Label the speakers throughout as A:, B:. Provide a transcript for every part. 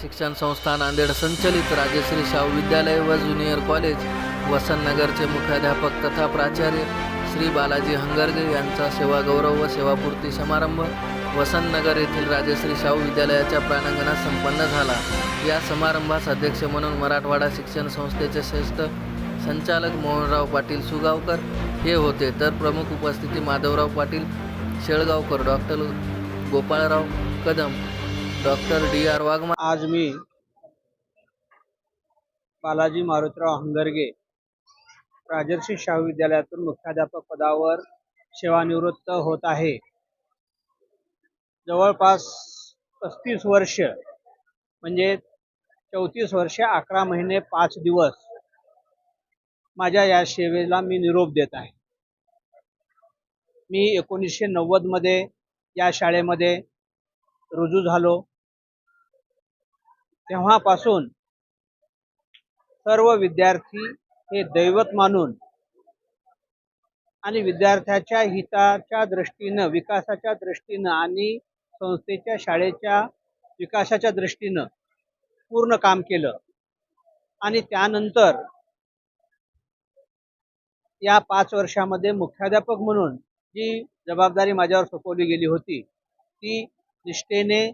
A: शिक्षण संस्था नांदेड संचलित. राजश्री शाहू विद्यालय व ज्युनियर कॉलेज. वसंतनगरचे मुख्याध्यापक तथा प्राचार्य श्री बालाजी हंगरगे यांचा सेवा गौरव व सेवापूर्ती समारंभ. वसंतनगर येथील राजश्री शाहू विद्यालयाच्या प्रांगणात संपन्न झाला. या समारंभास अध्यक्ष म्हणून मराठवाडा शिक्षण संस्थेचे श्रेष्ठ संचालक मोहनराव पाटील सुगावकर हे होते. तर प्रमुख उपस्थिती Madhavrao Patil Shelgaonkar doctor Gopalrao Kadam doctor D R वाघमा
B: आज मी बालाजी मारुतराव हंगरगे राजर्षी शाहू विद्यालयातून मुख्याध्यापक पदावर सेवानिवृत्त होत आहे. जवळपास पस्तीस वर्ष म्हणजे चौतीस वर्ष अकरा महिने पाच दिवस माझ्या या सेवेला मी निरोप देत आहे. मी एकोणीसशे नव्वदमध्ये या शाळेमध्ये रुजू झालो. तेव्हापासून सर्व विद्यार्थी हे दैवत मानून आणि विद्यार्थ्याच्या हिताच्या दृष्टीनं विकासाच्या दृष्टीनं आणि संस्थेच्या शाळेच्या विकासाच्या दृष्टीनं पूर्ण काम केलं. आणि त्यानंतर या पाच वर्षामध्ये मुख्याध्यापक म्हणून जी जबाबदारी माझ्यावर सोपवली गेली होती ती निष्ठेने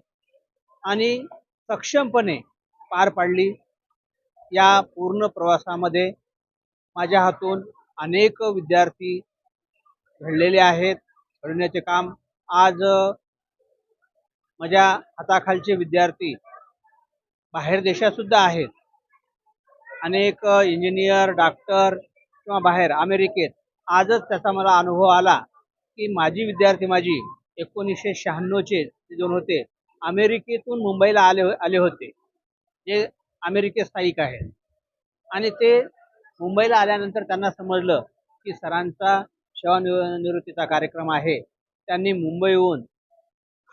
B: आणि सक्षमपणे पार पाडली. या पूर्ण प्रवासामध्ये माझ्या हातून अनेक विद्यार्थी घडलेले आहेत. घडण्याचे काम आज माझ्या हाताखालचे विद्यार्थी बाहेर देशातसुद्धा आहेत. अनेक इंजिनियर डॉक्टर किंवा बाहेर अमेरिकेत आजच त्याचा मला अनुभव आला की माझी विद्यार्थी माझी एकोणीसशे शहाण्णवचे जे दोन होते. अमेरिकेतून मुंबईला आले हो, आले होते. जे अमेरिकेत स्थायिक आहेत. आणि ते मुंबईला आल्यानंतर त्यांना समजलं की सरांचा सेवानिवृत्तीचा कार्यक्रम आहे. त्यांनी मुंबईहून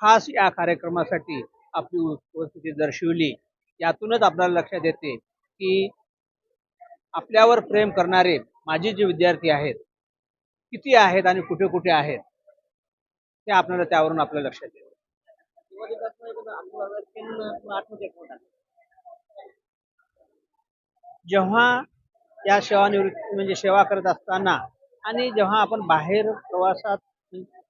B: खास या कार्यक्रमासाठी आपली उपस्थिती दर्शवली. यातूनच आपल्याला लक्षात येते की आपल्यावर प्रेम करणारे माझे जे विद्यार्थी आहेत किती आहेत आणि कुठे कुठे आहेत ते आपल्याला त्यावरून आपल्याला लक्षात येते. जेव्हा या सेवानिवृत्ती म्हणजे सेवा करत असताना आणि जेव्हा आपण बाहेर प्रवासात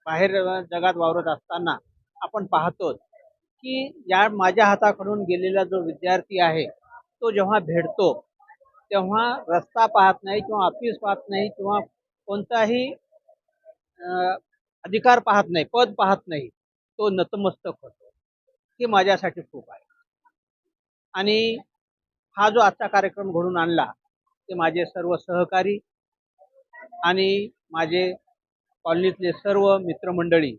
B: बाहेर जगात वावरत असताना आपण पाहतो की या माझ्या हाताकडून गेलेला जो विद्यार्थी आहे तो जेव्हा भेटतो तेव्हा रस्ता पाहत नाही किंवा ऑफिस पाहत नाही किंवा कोणताही अधिकार पाहत नाही पद पाहत नाही तो नतमस्तक होतो. हे माझ्यासाठी खूप आहे. आणि हा जो आजचा कार्यक्रम घडून आणला ते माझे सर्व सहकारी आणि माझे कॉलनीतले सर्व मित्रमंडळी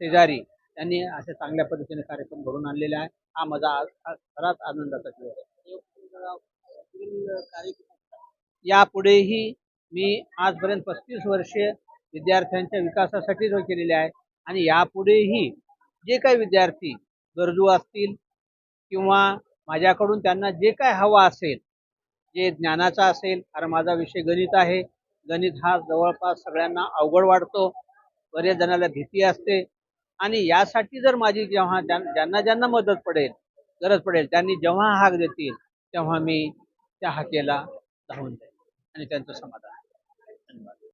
B: शेजारी त्यांनी अशा चांगल्या पद्धतीने कार्यक्रम घडून आणलेला आहे. हा माझा आज खराच आनंदाचा दिवस आहे. यापुढेही मी आजपर्यंत पस्तीस वर्षे विद्यार्थ्यांच्या विकासासाठी जो केलेले आहे आणि यापुढेही जे काही विद्यार्थी गरजू असतील किंवा माझ्याकडून त्यांना जे काय हवं असेल जे ज्ञानाचा असेल कारण माझा विषय गणित आहे. गणित हा जवळपास सगळ्यांना अवघड वाटतो. बरेच जणाला भीती असते. आणि यासाठी जर माझी जेव्हा ज्यां- ज्यांना ज्यांना मदत पडेल गरज पडेल त्यांनी जेव्हा हाक देतील तेव्हा मी त्या हाकेला धावून जाईल आणि त्यांचं समाधान धन्यवाद.